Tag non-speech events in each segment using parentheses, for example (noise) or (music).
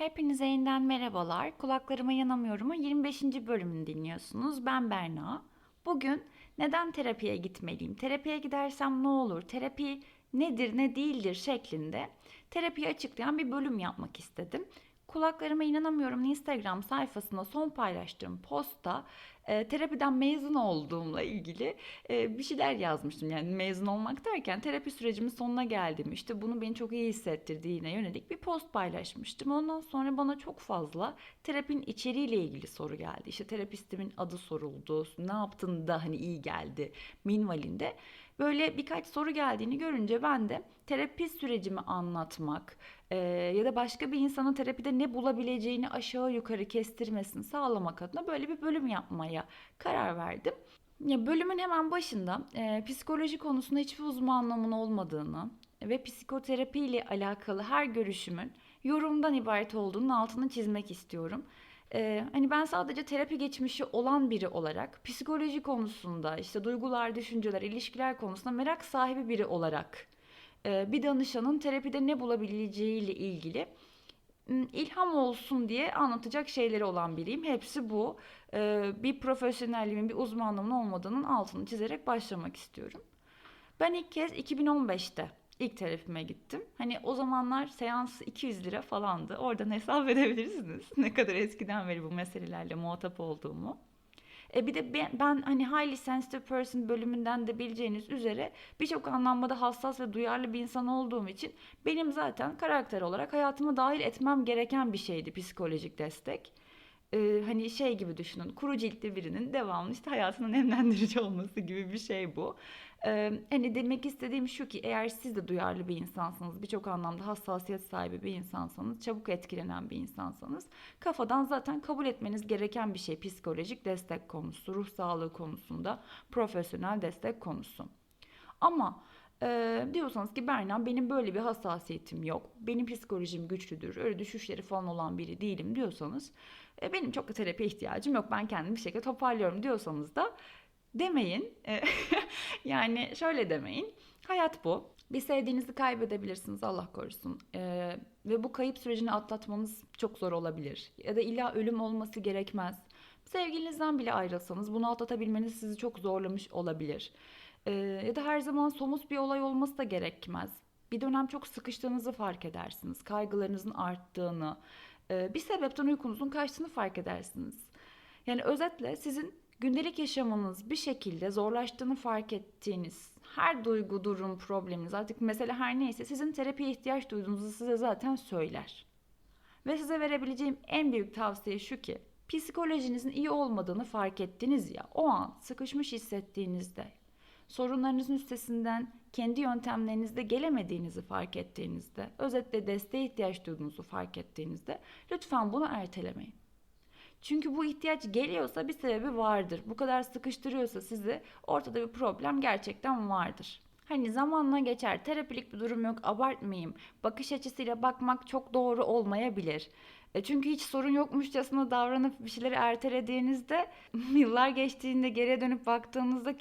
Hepinize yeniden merhabalar. Kulaklarıma yanamıyorum'un 25. bölümünü dinliyorsunuz. Ben Berna. Bugün neden terapiye gitmeliyim? Terapiye gidersem ne olur? Terapi nedir, ne değildir şeklinde terapiyi açıklayan bir bölüm yapmak istedim. Kulaklarıma inanamıyorum Instagram sayfasında son paylaştığım postta e, terapiden mezun olduğumla ilgili e, bir şeyler yazmıştım. Yani mezun olmak derken terapi sürecimin sonuna geldim. İşte bunu beni çok iyi hissettirdiğine yönelik bir post paylaşmıştım. Ondan sonra bana çok fazla terapinin içeriğiyle ilgili soru geldi. İşte terapistimin adı soruldu. Ne yaptın da hani iyi geldi minvalinde. Böyle birkaç soru geldiğini görünce ben de terapi sürecimi anlatmak e, ya da başka bir insanın terapide ne bulabileceğini aşağı yukarı kestirmesini sağlamak adına böyle bir bölüm yapmaya karar verdim. Ya bölümün hemen başında e, psikoloji konusunda hiçbir uzmanlığımın olmadığını ve psikoterapi ile alakalı her görüşümün yorumdan ibaret olduğunun altını çizmek istiyorum. Ee, hani ben sadece terapi geçmişi olan biri olarak psikoloji konusunda işte duygular, düşünceler, ilişkiler konusunda merak sahibi biri olarak bir danışanın terapide ne bulabileceğiyle ilgili ilham olsun diye anlatacak şeyleri olan biriyim. Hepsi bu. Ee, bir profesyonelliğimin, bir uzmanlığımın olmadığının altını çizerek başlamak istiyorum. Ben ilk kez 2015'te ilk terapime gittim. Hani o zamanlar seans 200 lira falandı. Oradan hesap (laughs) edebilirsiniz. ne kadar eskiden beri bu meselelerle muhatap olduğumu. E bir de ben, ben hani highly sensitive person bölümünden de bileceğiniz üzere birçok anlamda hassas ve duyarlı bir insan olduğum için benim zaten karakter olarak hayatıma dahil etmem gereken bir şeydi psikolojik destek e, hani şey gibi düşünün kuru ciltli birinin devamlı işte hayatının (laughs) nemlendirici olması gibi bir şey bu. E, hani demek istediğim şu ki eğer siz de duyarlı bir insansınız birçok anlamda hassasiyet sahibi bir insansanız çabuk etkilenen bir insansanız kafadan zaten kabul etmeniz gereken bir şey psikolojik destek konusu ruh sağlığı konusunda profesyonel destek konusu. Ama ee, diyorsanız ki Berna benim böyle bir hassasiyetim yok. Benim psikolojim güçlüdür. Öyle düşüşleri falan olan biri değilim diyorsanız e, benim çok da terapi ihtiyacım yok. Ben kendimi bir şekilde toparlıyorum diyorsanız da demeyin. E, (laughs) yani şöyle demeyin. Hayat bu. Bir sevdiğinizi kaybedebilirsiniz Allah korusun. Ee, ve bu kayıp sürecini atlatmanız çok zor olabilir. Ya da illa ölüm olması gerekmez. Sevgilinizden bile ayrılsanız bunu atlatabilmeniz sizi çok zorlamış olabilir. Ee, ya da her zaman somut bir olay olması da gerekmez. Bir dönem çok sıkıştığınızı fark edersiniz. Kaygılarınızın arttığını, bir sebepten uykunuzun kaçtığını fark edersiniz. Yani özetle sizin gündelik yaşamınız bir şekilde zorlaştığını fark ettiğiniz her duygu, durum, probleminiz artık mesela her neyse sizin terapiye ihtiyaç duyduğunuzu size zaten söyler. Ve size verebileceğim en büyük tavsiye şu ki psikolojinizin iyi olmadığını fark ettiniz ya o an sıkışmış hissettiğinizde sorunlarınızın üstesinden kendi yöntemlerinizde gelemediğinizi fark ettiğinizde, özetle desteğe ihtiyaç duyduğunuzu fark ettiğinizde lütfen bunu ertelemeyin. Çünkü bu ihtiyaç geliyorsa bir sebebi vardır. Bu kadar sıkıştırıyorsa sizi ortada bir problem gerçekten vardır. Hani zamanla geçer, terapilik bir durum yok, abartmayayım. Bakış açısıyla bakmak çok doğru olmayabilir. E çünkü hiç sorun yokmuşçasına davranıp bir şeyleri ertelediğinizde (laughs) yıllar geçtiğinde geriye dönüp baktığınızda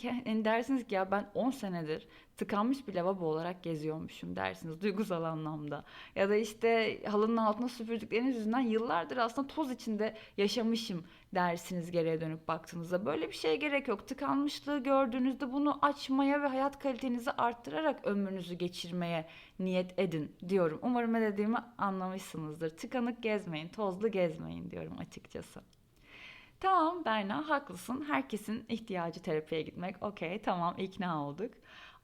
dersiniz ki ya ben 10 senedir tıkanmış bir lavabo olarak geziyormuşum dersiniz duygusal anlamda. Ya da işte halının altına süpürdükleriniz yüzünden yıllardır aslında toz içinde yaşamışım dersiniz geriye dönüp baktığınızda. Böyle bir şeye gerek yok. Tıkanmışlığı gördüğünüzde bunu açmaya ve hayat kalitenizi arttırarak ömrünüzü geçirmeye niyet edin diyorum. Umarım ne dediğimi anlamışsınızdır. Tıkanık gezmeyin, tozlu gezmeyin diyorum açıkçası. Tamam Berna haklısın. Herkesin ihtiyacı terapiye gitmek. Okey tamam ikna olduk.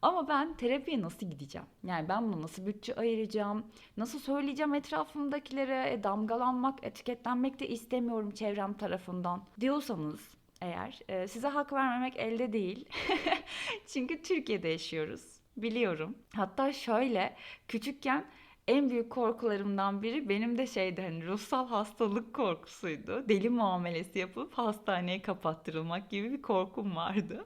Ama ben terapiye nasıl gideceğim? Yani ben bunu nasıl bütçe ayıracağım? Nasıl söyleyeceğim etrafımdakilere? E, damgalanmak, etiketlenmek de istemiyorum çevrem tarafından diyorsanız eğer e, size hak vermemek elde değil. (laughs) Çünkü Türkiye'de yaşıyoruz. Biliyorum. Hatta şöyle küçükken en büyük korkularımdan biri benim de şeydi hani ruhsal hastalık korkusuydu. Deli muamelesi yapıp hastaneye kapattırılmak gibi bir korkum vardı.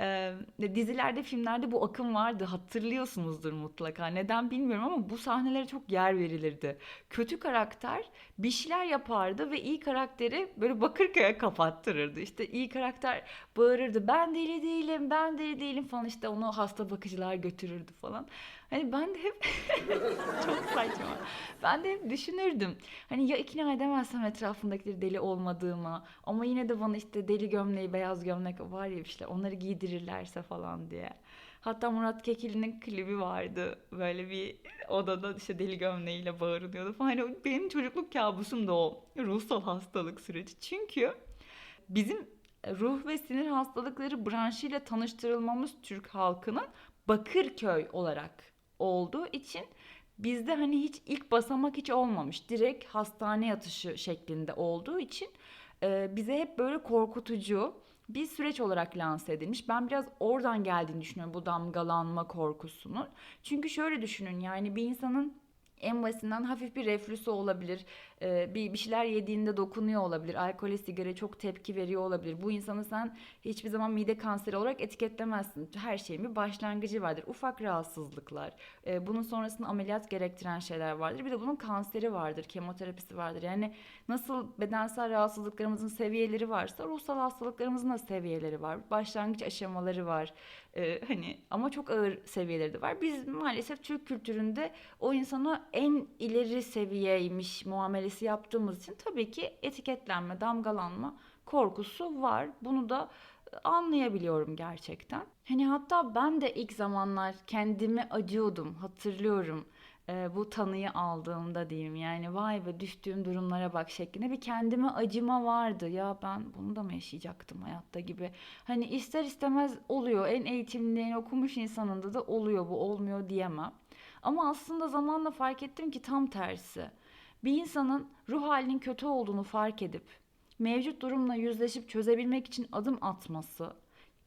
Ee, dizilerde, filmlerde bu akım vardı. Hatırlıyorsunuzdur mutlaka. Neden bilmiyorum ama bu sahnelere çok yer verilirdi. Kötü karakter bir şeyler yapardı ve iyi karakteri böyle Bakırköy'e kapattırırdı. İşte iyi karakter bağırırdı. Ben deli değilim, ben deli değilim falan işte onu hasta bakıcılar götürürdü falan. Hani ben de hep (laughs) çok saçma. Ben de hep düşünürdüm. Hani ya ikna edemezsem etrafındakileri deli olmadığımı ama yine de bana işte deli gömleği, beyaz gömlek var ya işte onları giydirirlerse falan diye. Hatta Murat Kekilli'nin klibi vardı. Böyle bir odada işte deli gömleğiyle bağırıyordu falan. Hani benim çocukluk kabusum da o ruhsal hastalık süreci. Çünkü bizim ruh ve sinir hastalıkları branşıyla tanıştırılmamız Türk halkının Bakırköy olarak olduğu için bizde hani hiç ilk basamak hiç olmamış. Direkt hastane yatışı şeklinde olduğu için e, bize hep böyle korkutucu bir süreç olarak lanse edilmiş. Ben biraz oradan geldiğini düşünüyorum bu damgalanma korkusunun. Çünkü şöyle düşünün yani bir insanın en basitinden hafif bir reflüsü olabilir. Ee, bir, bir şeyler yediğinde dokunuyor olabilir. Alkole, sigara çok tepki veriyor olabilir. Bu insanı sen hiçbir zaman mide kanseri olarak etiketlemezsin. Her şeyin bir başlangıcı vardır. Ufak rahatsızlıklar. Ee, bunun sonrasında ameliyat gerektiren şeyler vardır. Bir de bunun kanseri vardır, kemoterapisi vardır. Yani nasıl bedensel rahatsızlıklarımızın seviyeleri varsa ruhsal hastalıklarımızın da seviyeleri var. Başlangıç aşamaları var. Ee, hani ama çok ağır seviyeleri de var. Biz maalesef Türk kültüründe o insana en ileri seviyeymiş muamelesi yaptığımız için tabii ki etiketlenme, damgalanma korkusu var. Bunu da e, anlayabiliyorum gerçekten. Hani hatta ben de ilk zamanlar kendimi acıyordum, hatırlıyorum. Ee, bu tanıyı aldığımda diyeyim yani vay be düştüğüm durumlara bak şeklinde bir kendime acıma vardı. Ya ben bunu da mı yaşayacaktım hayatta gibi. Hani ister istemez oluyor. En eğitimli, en okumuş insanında da oluyor bu olmuyor diyemem. Ama aslında zamanla fark ettim ki tam tersi. Bir insanın ruh halinin kötü olduğunu fark edip mevcut durumla yüzleşip çözebilmek için adım atması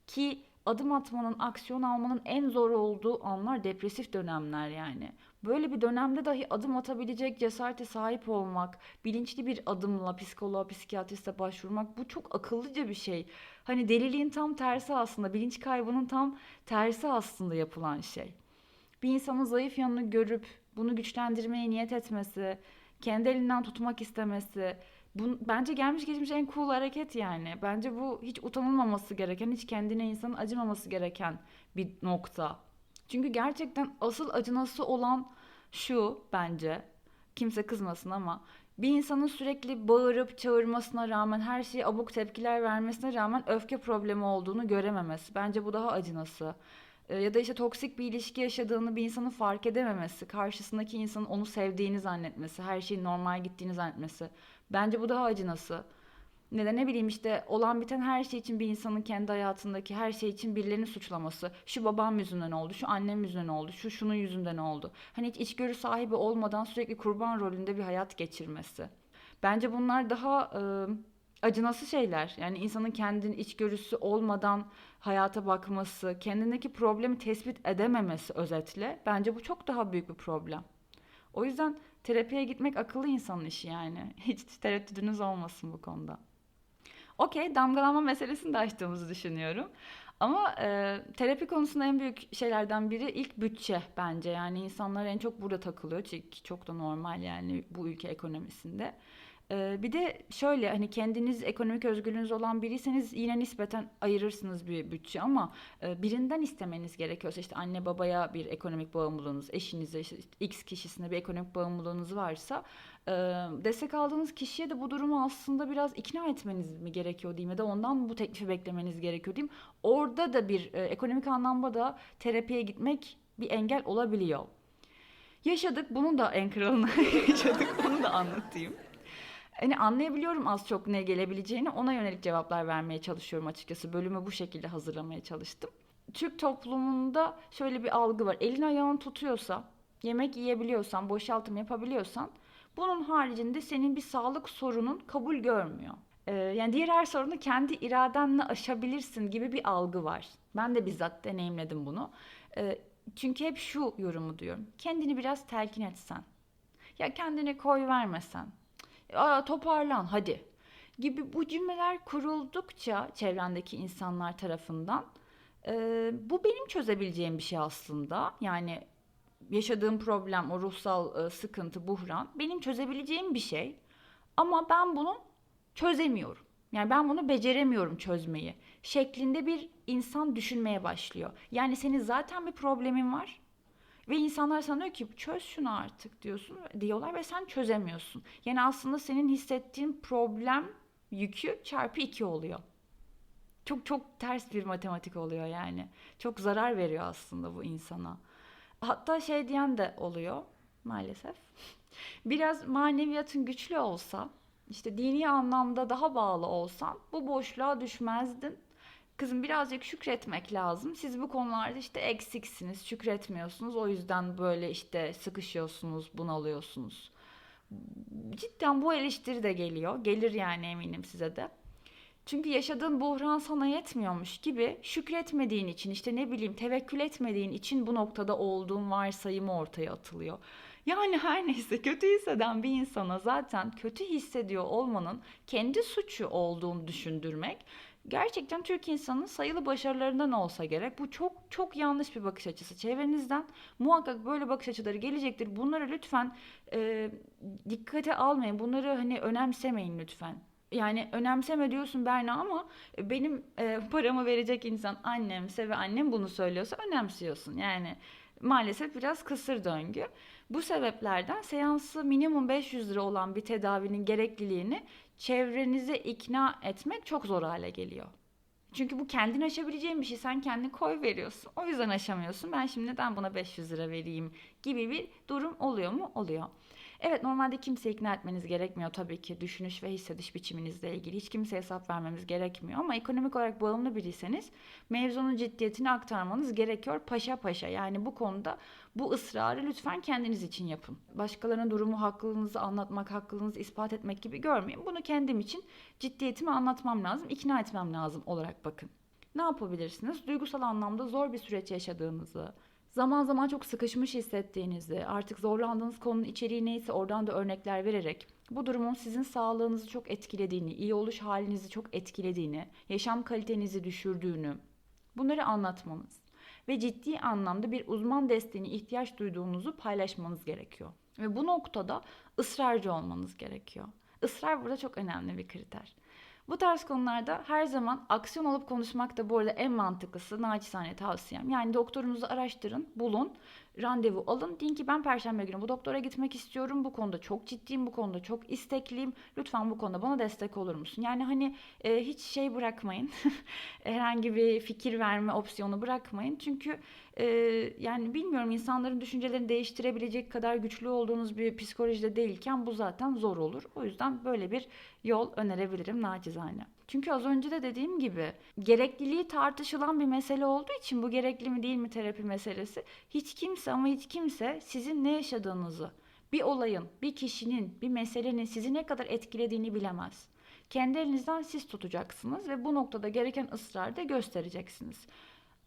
ki adım atmanın, aksiyon almanın en zor olduğu anlar depresif dönemler yani. Böyle bir dönemde dahi adım atabilecek cesarete sahip olmak, bilinçli bir adımla psikoloğa, psikiyatriste başvurmak bu çok akıllıca bir şey. Hani deliliğin tam tersi aslında, bilinç kaybının tam tersi aslında yapılan şey. Bir insanın zayıf yanını görüp bunu güçlendirmeye niyet etmesi, kendi elinden tutmak istemesi, bu, bence gelmiş geçmiş en cool hareket yani. Bence bu hiç utanılmaması gereken, hiç kendine insanın acımaması gereken bir nokta. Çünkü gerçekten asıl acınası olan şu bence. Kimse kızmasın ama bir insanın sürekli bağırıp çağırmasına rağmen her şeye abuk tepkiler vermesine rağmen öfke problemi olduğunu görememesi. Bence bu daha acınası. Ee, ya da işte toksik bir ilişki yaşadığını bir insanın fark edememesi, karşısındaki insanın onu sevdiğini zannetmesi, her şeyin normal gittiğini zannetmesi. Bence bu daha acınası. Neden ne bileyim işte olan biten her şey için bir insanın kendi hayatındaki her şey için birilerini suçlaması. Şu babam yüzünden oldu, şu annem yüzünden oldu, şu şunun yüzünden oldu. Hani hiç içgörü sahibi olmadan sürekli kurban rolünde bir hayat geçirmesi. Bence bunlar daha e, acınası şeyler. Yani insanın kendinin içgörüsü olmadan hayata bakması, kendindeki problemi tespit edememesi özetle. Bence bu çok daha büyük bir problem. O yüzden terapiye gitmek akıllı insanın işi yani. (laughs) Hiç tereddüdünüz olmasın bu konuda. Okey, damgalanma meselesini de açtığımızı düşünüyorum. Ama e, terapi konusunda en büyük şeylerden biri ilk bütçe bence. Yani insanlar en çok burada takılıyor. Çünkü çok da normal yani bu ülke ekonomisinde. Bir de şöyle hani kendiniz ekonomik özgürlüğünüz olan biriyseniz yine nispeten ayırırsınız bir bütçe ama birinden istemeniz gerekiyorsa işte anne babaya bir ekonomik bağımlılığınız, eşinize işte X kişisine bir ekonomik bağımlılığınız varsa destek aldığınız kişiye de bu durumu aslında biraz ikna etmeniz mi gerekiyor diyeyim ya da ondan bu teklifi beklemeniz gerekiyor diyeyim. Orada da bir ekonomik anlamda da terapiye gitmek bir engel olabiliyor. Yaşadık bunu da en kralına (laughs) yaşadık bunu da anlatayım. Hani anlayabiliyorum az çok ne gelebileceğini ona yönelik cevaplar vermeye çalışıyorum açıkçası. Bölümü bu şekilde hazırlamaya çalıştım. Türk toplumunda şöyle bir algı var. Elin ayağın tutuyorsa, yemek yiyebiliyorsan, boşaltım yapabiliyorsan bunun haricinde senin bir sağlık sorunun kabul görmüyor. Ee, yani diğer her sorunu kendi iradenle aşabilirsin gibi bir algı var. Ben de bizzat deneyimledim bunu. Ee, çünkü hep şu yorumu diyorum. Kendini biraz telkin etsen. Ya kendini koy vermesen Aa, toparlan hadi gibi bu cümleler kuruldukça çevrendeki insanlar tarafından e, bu benim çözebileceğim bir şey aslında. Yani yaşadığım problem, o ruhsal e, sıkıntı, buhran benim çözebileceğim bir şey. Ama ben bunu çözemiyorum. Yani ben bunu beceremiyorum çözmeyi. Şeklinde bir insan düşünmeye başlıyor. Yani senin zaten bir problemin var. Ve insanlar sana diyor ki çöz şunu artık diyorsun diyorlar ve sen çözemiyorsun. Yani aslında senin hissettiğin problem yükü çarpı iki oluyor. Çok çok ters bir matematik oluyor yani. Çok zarar veriyor aslında bu insana. Hatta şey diyen de oluyor maalesef. (laughs) Biraz maneviyatın güçlü olsa, işte dini anlamda daha bağlı olsan bu boşluğa düşmezdin. Kızım birazcık şükretmek lazım. Siz bu konularda işte eksiksiniz, şükretmiyorsunuz. O yüzden böyle işte sıkışıyorsunuz, bunalıyorsunuz. Cidden bu eleştiri de geliyor. Gelir yani eminim size de. Çünkü yaşadığın buhran sana yetmiyormuş gibi şükretmediğin için işte ne bileyim tevekkül etmediğin için bu noktada olduğun varsayımı ortaya atılıyor. Yani her (laughs) neyse kötü hisseden bir insana zaten kötü hissediyor olmanın kendi suçu olduğunu düşündürmek gerçekten Türk insanının sayılı başarılarından olsa gerek. Bu çok çok yanlış bir bakış açısı. Çevrenizden muhakkak böyle bakış açıları gelecektir. Bunları lütfen e, dikkate almayın. Bunları hani önemsemeyin lütfen. Yani önemseme diyorsun Berna ama benim e, (laughs) paramı verecek insan annemse ve annem bunu söylüyorsa önemsiyorsun. Yani maalesef biraz kısır döngü. Bu sebeplerden seansı minimum 500 lira olan bir tedavinin gerekliliğini çevrenize ikna etmek çok zor hale geliyor. Çünkü bu kendin aşabileceğin bir şey. Sen kendin koy veriyorsun. O yüzden aşamıyorsun. Ben şimdi neden buna 500 lira vereyim gibi bir durum oluyor mu? Oluyor. Evet normalde kimse ikna etmeniz gerekmiyor tabii ki düşünüş ve hissediş biçiminizle ilgili hiç kimseye hesap vermemiz gerekmiyor ama ekonomik olarak bağımlı biriyseniz mevzunun ciddiyetini aktarmanız gerekiyor paşa paşa yani bu konuda bu ısrarı lütfen kendiniz için yapın. Başkalarının durumu haklılığınızı anlatmak, haklılığınızı ispat etmek gibi görmeyin. Bunu kendim için ciddiyetimi anlatmam lazım, ikna etmem lazım olarak bakın. Ne yapabilirsiniz? Duygusal anlamda zor bir süreç yaşadığınızı, zaman zaman çok sıkışmış hissettiğinizi, artık zorlandığınız konunun içeriği neyse oradan da örnekler vererek bu durumun sizin sağlığınızı çok etkilediğini, iyi oluş halinizi çok etkilediğini, yaşam kalitenizi düşürdüğünü bunları anlatmanız ve ciddi anlamda bir uzman desteğine ihtiyaç duyduğunuzu paylaşmanız gerekiyor. Ve bu noktada ısrarcı olmanız gerekiyor. Israr burada çok önemli bir kriter. Bu tarz konularda her zaman aksiyon alıp konuşmak da bu arada en mantıklısı naçizane tavsiyem. Yani doktorunuzu araştırın, bulun, randevu alın. Deyin ki ben perşembe günü bu doktora gitmek istiyorum. Bu konuda çok ciddiyim, bu konuda çok istekliyim. Lütfen bu konuda bana destek olur musun? Yani hani e, hiç şey bırakmayın. (laughs) Herhangi bir fikir verme opsiyonu bırakmayın. Çünkü e, yani bilmiyorum insanların düşüncelerini değiştirebilecek kadar güçlü olduğunuz bir psikolojide değilken bu zaten zor olur. O yüzden böyle bir yol önerebilirim nacizane. Çünkü az önce de dediğim gibi gerekliliği tartışılan bir mesele olduğu için bu gerekli mi değil mi terapi meselesi hiç kimse ama hiç kimse sizin ne yaşadığınızı, bir olayın, bir kişinin, bir meselenin sizi ne kadar etkilediğini bilemez. Kendi elinizden siz tutacaksınız ve bu noktada gereken ısrarı da göstereceksiniz.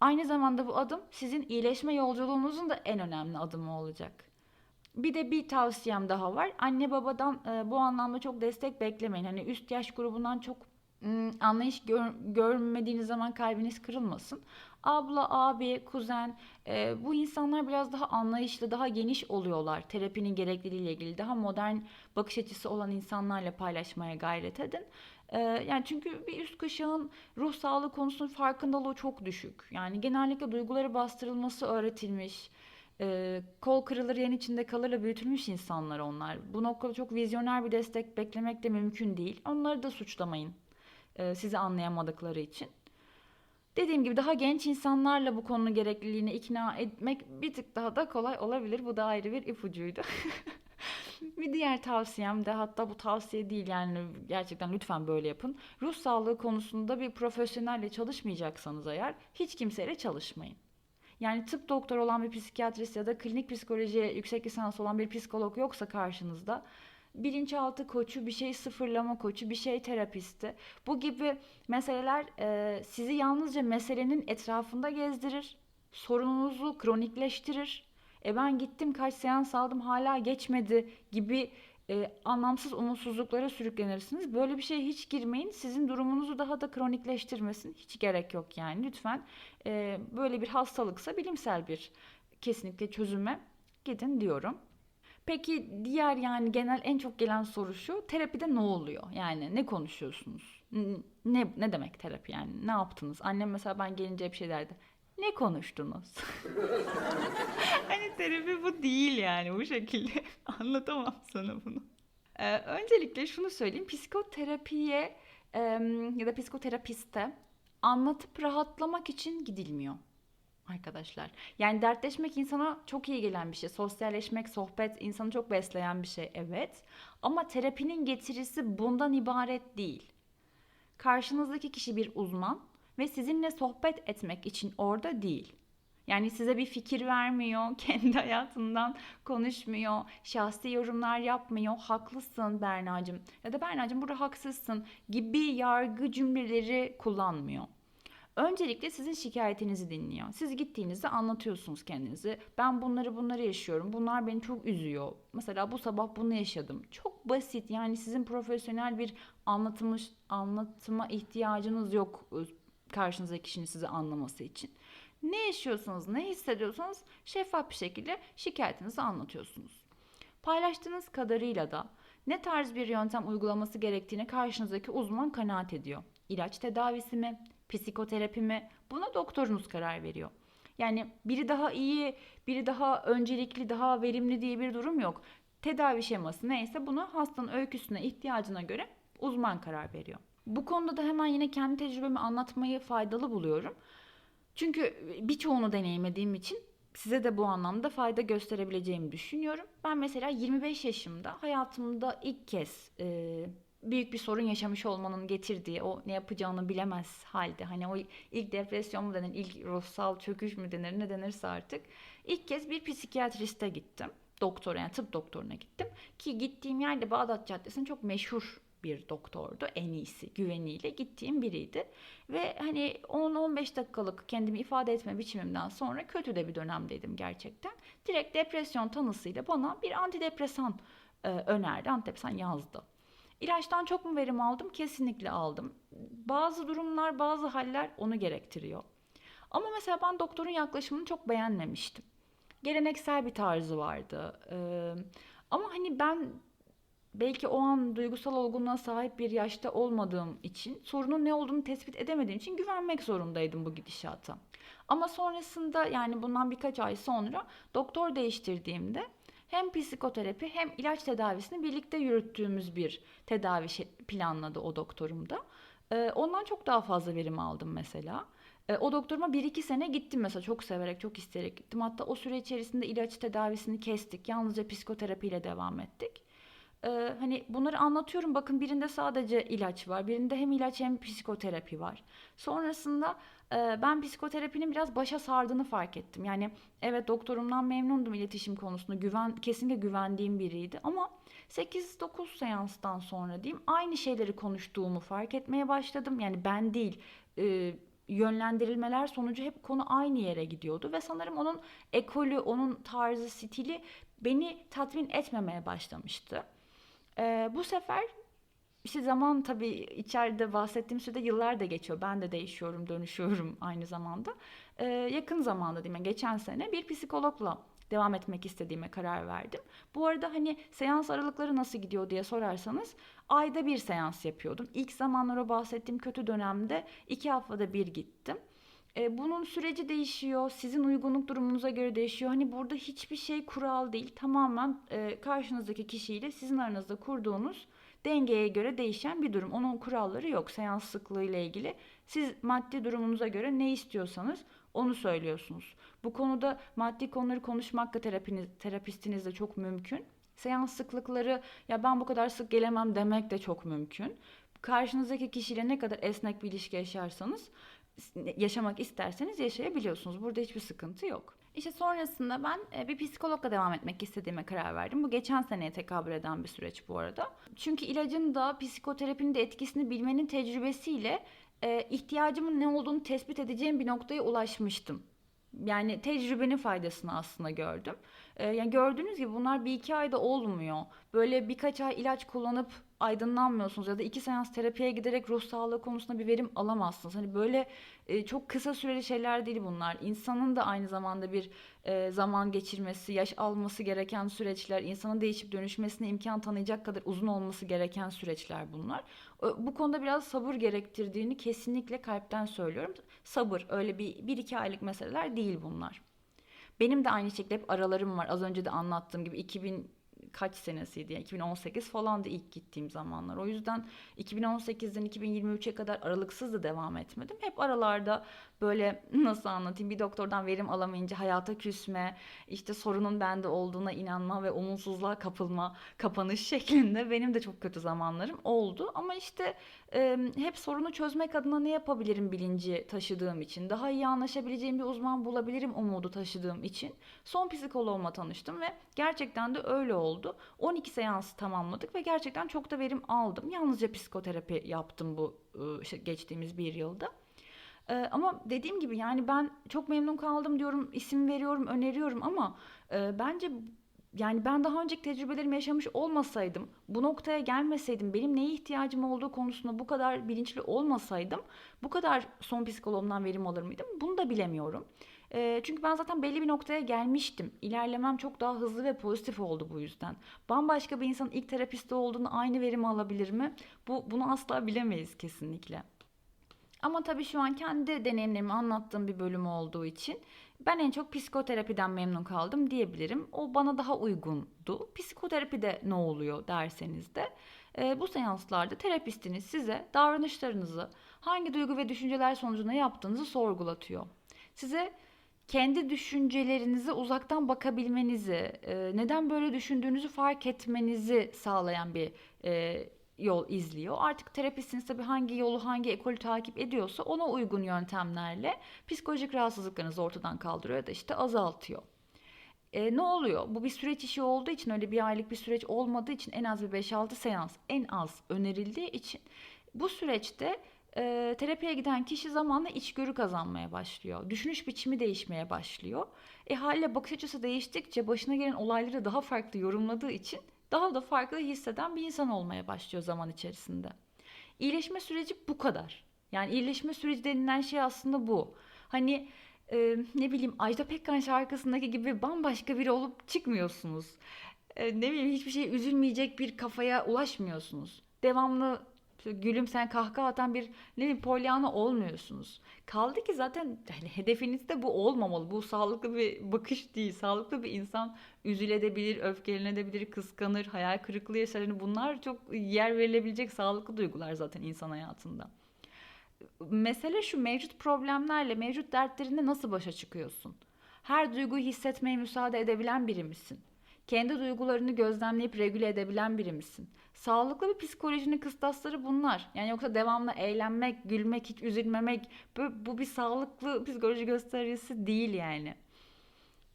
Aynı zamanda bu adım sizin iyileşme yolculuğunuzun da en önemli adımı olacak. Bir de bir tavsiyem daha var. Anne babadan e, bu anlamda çok destek beklemeyin. Hani üst yaş grubundan çok anlayış gör, görmediğiniz zaman kalbiniz kırılmasın. Abla, abi, kuzen e, bu insanlar biraz daha anlayışlı, daha geniş oluyorlar terapinin gerekliliğiyle ilgili. Daha modern bakış açısı olan insanlarla paylaşmaya gayret edin. E, yani çünkü bir üst kuşağın ruh sağlığı konusunun farkındalığı çok düşük. Yani genellikle duyguları bastırılması öğretilmiş. E, kol kırılır yen içinde kalırla büyütülmüş insanlar onlar. Bu noktada çok vizyoner bir destek beklemek de mümkün değil. Onları da suçlamayın e, sizi anlayamadıkları için. Dediğim gibi daha genç insanlarla bu konunun gerekliliğini ikna etmek bir tık daha da kolay olabilir. Bu da ayrı bir ipucuydu. (laughs) bir diğer tavsiyem de hatta bu tavsiye değil yani gerçekten lütfen böyle yapın. Ruh sağlığı konusunda bir profesyonelle çalışmayacaksanız eğer hiç kimseyle çalışmayın. Yani tıp doktoru olan bir psikiyatrist ya da klinik psikolojiye yüksek lisans olan bir psikolog yoksa karşınızda bilinçaltı koçu, bir şey sıfırlama koçu, bir şey terapisti. Bu gibi meseleler e, sizi yalnızca meselenin etrafında gezdirir. Sorununuzu kronikleştirir. E ben gittim kaç seans aldım hala geçmedi gibi e, anlamsız umutsuzluklara sürüklenirsiniz. Böyle bir şeye hiç girmeyin. Sizin durumunuzu daha da kronikleştirmesin. Hiç gerek yok yani. Lütfen e, böyle bir hastalıksa bilimsel bir kesinlikle çözüme gidin diyorum. Peki diğer yani genel en çok gelen soru şu. Terapide ne oluyor? Yani ne konuşuyorsunuz? Ne ne demek terapi yani? Ne yaptınız? Annem mesela ben gelince hep şey derdi. Ne konuştunuz? (laughs) hani terapi bu değil yani bu şekilde (laughs) anlatamam sana bunu. Ee, öncelikle şunu söyleyeyim. Psikoterapiye e, ya da psikoterapiste anlatıp rahatlamak için gidilmiyor arkadaşlar. Yani dertleşmek insana çok iyi gelen bir şey. Sosyalleşmek, sohbet insanı çok besleyen bir şey evet. Ama terapinin getirisi bundan ibaret değil. Karşınızdaki kişi bir uzman ve sizinle sohbet etmek için orada değil. Yani size bir fikir vermiyor, (laughs) kendi hayatından konuşmuyor, şahsi yorumlar yapmıyor. Haklısın Berna'cığım ya da Berna'cığım burada haksızsın gibi yargı cümleleri kullanmıyor. Öncelikle sizin şikayetinizi dinliyor. Siz gittiğinizde anlatıyorsunuz kendinizi. Ben bunları bunları yaşıyorum. Bunlar beni çok üzüyor. Mesela bu sabah bunu yaşadım. Çok basit. Yani sizin profesyonel bir anlatılmış anlatıma ihtiyacınız yok ıı, karşınızdaki kişinin sizi anlaması için. Ne yaşıyorsanız, ne hissediyorsanız şeffaf bir şekilde şikayetinizi anlatıyorsunuz. Paylaştığınız kadarıyla da ne tarz bir yöntem uygulaması gerektiğini karşınızdaki uzman kanaat ediyor. İlaç tedavisi mi, psikoterapi mi? Buna doktorunuz karar veriyor. Yani biri daha iyi, biri daha öncelikli, daha verimli diye bir durum yok. Tedavi şeması neyse bunu hastanın öyküsüne, ihtiyacına göre uzman karar veriyor. Bu konuda da hemen yine kendi tecrübemi anlatmayı faydalı buluyorum. Çünkü birçoğunu deneyimlediğim için size de bu anlamda fayda gösterebileceğimi düşünüyorum. Ben mesela 25 yaşımda hayatımda ilk kez e, büyük bir sorun yaşamış olmanın getirdiği o ne yapacağını bilemez halde hani o ilk depresyon mu denir, ilk ruhsal çöküş mü denir ne denirse artık ilk kez bir psikiyatriste gittim. Doktora yani tıp doktoruna gittim ki gittiğim yerde Bağdat Caddesi'nin çok meşhur bir doktordu. En iyisi, güveniyle gittiğim biriydi. Ve hani 10-15 dakikalık kendimi ifade etme biçimimden sonra kötü de bir dönemdeydim gerçekten. Direkt depresyon tanısıyla bana bir antidepresan e, önerdi. Antidepresan yazdı. İlaçtan çok mu verim aldım? Kesinlikle aldım. Bazı durumlar, bazı haller onu gerektiriyor. Ama mesela ben doktorun yaklaşımını çok beğenmemiştim. Geleneksel bir tarzı vardı. Ee, ama hani ben belki o an duygusal olgunluğa sahip bir yaşta olmadığım için sorunun ne olduğunu tespit edemediğim için güvenmek zorundaydım bu gidişata. Ama sonrasında yani bundan birkaç ay sonra doktor değiştirdiğimde hem psikoterapi hem ilaç tedavisini birlikte yürüttüğümüz bir tedavi planladı o doktorum da. Ee, ondan çok daha fazla verim aldım mesela. Ee, o doktoruma 1-2 sene gittim mesela çok severek, çok isteyerek gittim. Hatta o süre içerisinde ilaç tedavisini kestik. Yalnızca psikoterapiyle devam ettik. Ee, hani bunları anlatıyorum. Bakın birinde sadece ilaç var. Birinde hem ilaç hem psikoterapi var. Sonrasında e, ben psikoterapinin biraz başa sardığını fark ettim. Yani evet doktorumdan memnundum iletişim konusunda. Güven, kesinlikle güvendiğim biriydi. Ama 8-9 seanstan sonra diyeyim aynı şeyleri konuştuğumu fark etmeye başladım. Yani ben değil yönlendirilmeler sonucu hep konu aynı yere gidiyordu ve sanırım onun ekolü, onun tarzı, stili beni tatmin etmemeye başlamıştı. Bu sefer işte zaman tabii içeride bahsettiğim sürede yıllar da geçiyor. Ben de değişiyorum, dönüşüyorum (laughs) aynı zamanda. Ee, yakın zamanda diyeyim, geçen sene bir psikologla devam etmek istediğime karar verdim. Bu arada hani seans aralıkları nasıl gidiyor diye sorarsanız ayda bir seans yapıyordum. İlk zamanlara bahsettiğim kötü dönemde iki haftada bir gittim. E, bunun süreci değişiyor. Sizin uygunluk durumunuza göre değişiyor. Hani burada hiçbir şey kural değil. Tamamen e, karşınızdaki kişiyle sizin aranızda kurduğunuz dengeye göre değişen bir durum. Onun kuralları yok. Seans sıklığı ile ilgili. Siz maddi durumunuza göre ne istiyorsanız onu söylüyorsunuz. Bu konuda maddi konuları konuşmak da terapiniz, terapistinizle çok mümkün. Seans sıklıkları ya ben bu kadar sık gelemem demek de çok mümkün. Karşınızdaki kişiyle ne kadar esnek bir ilişki yaşarsanız yaşamak isterseniz yaşayabiliyorsunuz. Burada hiçbir sıkıntı yok. İşte sonrasında ben e, bir psikologla devam etmek istediğime karar verdim. Bu geçen seneye tekabül eden bir süreç bu arada. Çünkü ilacın da psikoterapinin de etkisini bilmenin tecrübesiyle e, ihtiyacımın ne olduğunu tespit edeceğim bir noktaya ulaşmıştım. Yani tecrübenin faydasını aslında gördüm. Ee, yani gördüğünüz gibi bunlar bir iki ayda olmuyor. Böyle birkaç ay ilaç kullanıp aydınlanmıyorsunuz ya da iki seans terapiye giderek ruh sağlığı konusunda bir verim alamazsınız. Hani böyle e, çok kısa süreli şeyler değil bunlar. İnsanın da aynı zamanda bir e, zaman geçirmesi, yaş alması gereken süreçler, insanın değişip dönüşmesine imkan tanıyacak kadar uzun olması gereken süreçler bunlar. Bu konuda biraz sabır gerektirdiğini kesinlikle kalpten söylüyorum. Sabır öyle bir, bir iki aylık meseleler değil bunlar. Benim de aynı şekilde hep aralarım var. Az önce de anlattığım gibi 2000 kaç senesiydi yani 2018 falandı ilk gittiğim zamanlar. O yüzden 2018'den 2023'e kadar aralıksız da devam etmedim. Hep aralarda böyle nasıl anlatayım bir doktordan verim alamayınca hayata küsme, işte sorunun bende olduğuna inanma ve umutsuzluğa kapılma, kapanış şeklinde benim de çok kötü zamanlarım oldu. Ama işte e, hep sorunu çözmek adına ne yapabilirim bilinci taşıdığım için, daha iyi anlaşabileceğim bir uzman bulabilirim umudu taşıdığım için son psikoloğuma tanıştım ve gerçekten de öyle oldu. 12 seansı tamamladık ve gerçekten çok da verim aldım. Yalnızca psikoterapi yaptım bu geçtiğimiz bir yılda. Ee, ama dediğim gibi yani ben çok memnun kaldım diyorum, isim veriyorum, öneriyorum ama e, bence yani ben daha önceki tecrübelerimi yaşamış olmasaydım, bu noktaya gelmeseydim, benim neye ihtiyacım olduğu konusunda bu kadar bilinçli olmasaydım, bu kadar son psikologumdan verim alır mıydım? Bunu da bilemiyorum. E, çünkü ben zaten belli bir noktaya gelmiştim. İlerlemem çok daha hızlı ve pozitif oldu bu yüzden. Bambaşka bir insanın ilk terapisti olduğunu aynı verimi alabilir mi? Bu bunu asla bilemeyiz kesinlikle. Ama tabii şu an kendi deneyimlerimi anlattığım bir bölüm olduğu için ben en çok psikoterapiden memnun kaldım diyebilirim. O bana daha uygundu. Psikoterapide ne oluyor derseniz de e, bu seanslarda terapistiniz size davranışlarınızı hangi duygu ve düşünceler sonucunda yaptığınızı sorgulatıyor. Size kendi düşüncelerinizi uzaktan bakabilmenizi, e, neden böyle düşündüğünüzü fark etmenizi sağlayan bir e, yol izliyor. Artık terapistiniz tabii hangi yolu, hangi ekolü takip ediyorsa ona uygun yöntemlerle psikolojik rahatsızlıklarınızı ortadan kaldırıyor ya da işte azaltıyor. E, ne oluyor? Bu bir süreç işi olduğu için öyle bir aylık bir süreç olmadığı için en az bir 5-6 seans en az önerildiği için bu süreçte e, terapiye giden kişi zamanla içgörü kazanmaya başlıyor. Düşünüş biçimi değişmeye başlıyor. E haliyle bakış açısı değiştikçe başına gelen olayları daha farklı yorumladığı için daha da farklı hisseden bir insan olmaya başlıyor zaman içerisinde. İyileşme süreci bu kadar. Yani iyileşme süreci denilen şey aslında bu. Hani e, ne bileyim Ajda Pekkan şarkısındaki gibi bambaşka biri olup çıkmıyorsunuz. E, ne bileyim hiçbir şey üzülmeyecek bir kafaya ulaşmıyorsunuz. Devamlı gülümseyen kahkaha atan bir ne bileyim polyana olmuyorsunuz. Kaldı ki zaten hani hedefiniz de bu olmamalı. Bu sağlıklı bir bakış değil. Sağlıklı bir insan üzülebilir, öfkelenebilir, kıskanır, hayal kırıklığı yaşar. Yani bunlar çok yer verilebilecek sağlıklı duygular zaten insan hayatında. Mesele şu mevcut problemlerle, mevcut dertlerinde nasıl başa çıkıyorsun? Her duyguyu hissetmeye müsaade edebilen biri misin? Kendi duygularını gözlemleyip regüle edebilen biri misin? Sağlıklı bir psikolojinin kıstasları bunlar. Yani yoksa devamlı eğlenmek, gülmek, hiç üzülmemek bu, bu bir sağlıklı psikoloji göstergesi değil yani.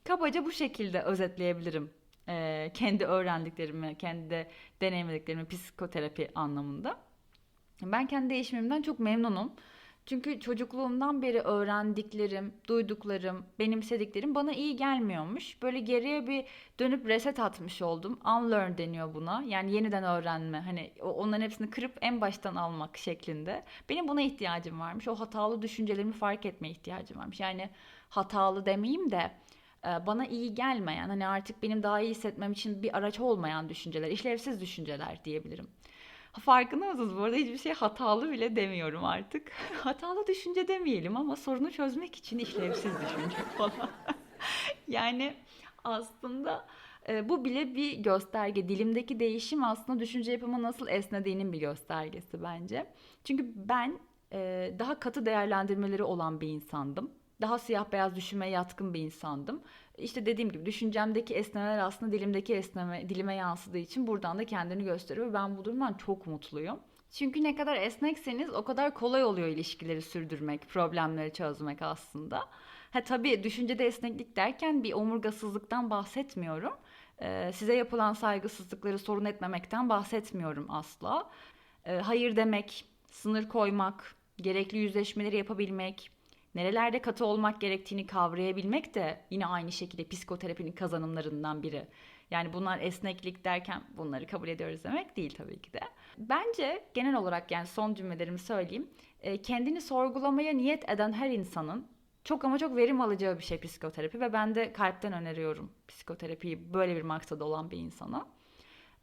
Kabaca bu şekilde özetleyebilirim. Ee, kendi öğrendiklerimi, kendi deneyimlediklerimi psikoterapi anlamında. Ben kendi değişimimden çok memnunum. Çünkü çocukluğumdan beri öğrendiklerim, duyduklarım, benimsediklerim bana iyi gelmiyormuş. Böyle geriye bir dönüp reset atmış oldum. Unlearn deniyor buna. Yani yeniden öğrenme. Hani onların hepsini kırıp en baştan almak şeklinde. Benim buna ihtiyacım varmış. O hatalı düşüncelerimi fark etmeye ihtiyacım varmış. Yani hatalı demeyeyim de e, bana iyi gelmeyen, hani artık benim daha iyi hissetmem için bir araç olmayan düşünceler, işlevsiz düşünceler diyebilirim. Farkında mısınız? Bu arada hiçbir şey hatalı bile demiyorum artık. (laughs) hatalı düşünce demeyelim ama sorunu çözmek için işlevsiz düşünce (laughs) falan. yani aslında e, bu bile bir gösterge. Dilimdeki değişim aslında düşünce yapımı nasıl esnediğinin bir göstergesi bence. Çünkü ben e, daha katı değerlendirmeleri olan bir insandım. Daha siyah beyaz düşünmeye yatkın bir insandım. İşte dediğim gibi düşüncemdeki esnemeler aslında dilimdeki esneme, dilime yansıdığı için buradan da kendini gösteriyor. Ben bu durumdan çok mutluyum. Çünkü ne kadar esnekseniz o kadar kolay oluyor ilişkileri sürdürmek, problemleri çözmek aslında. Ha tabii düşüncede esneklik derken bir omurgasızlıktan bahsetmiyorum. Ee, size yapılan saygısızlıkları sorun etmemekten bahsetmiyorum asla. Ee, hayır demek, sınır koymak, gerekli yüzleşmeleri yapabilmek, nerelerde katı olmak gerektiğini kavrayabilmek de yine aynı şekilde psikoterapinin kazanımlarından biri. Yani bunlar esneklik derken bunları kabul ediyoruz demek değil tabii ki de. Bence genel olarak yani son cümlelerimi söyleyeyim. E, kendini sorgulamaya niyet eden her insanın çok ama çok verim alacağı bir şey psikoterapi ve ben de kalpten öneriyorum psikoterapiyi böyle bir maksadı olan bir insana.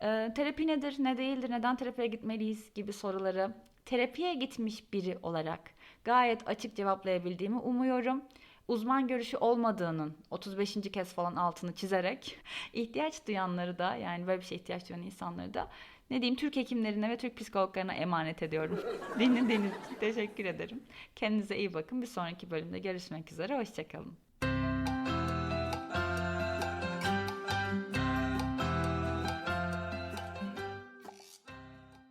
Ee, terapi nedir, ne değildir, neden terapiye gitmeliyiz gibi soruları terapiye gitmiş biri olarak gayet açık cevaplayabildiğimi umuyorum. Uzman görüşü olmadığının 35. kez falan altını çizerek (laughs) ihtiyaç duyanları da yani böyle bir şey ihtiyaç duyan insanları da ne diyeyim Türk hekimlerine ve Türk psikologlarına emanet ediyorum. (laughs) Dinlediğiniz için teşekkür ederim. Kendinize iyi bakın. Bir sonraki bölümde görüşmek üzere. Hoşçakalın.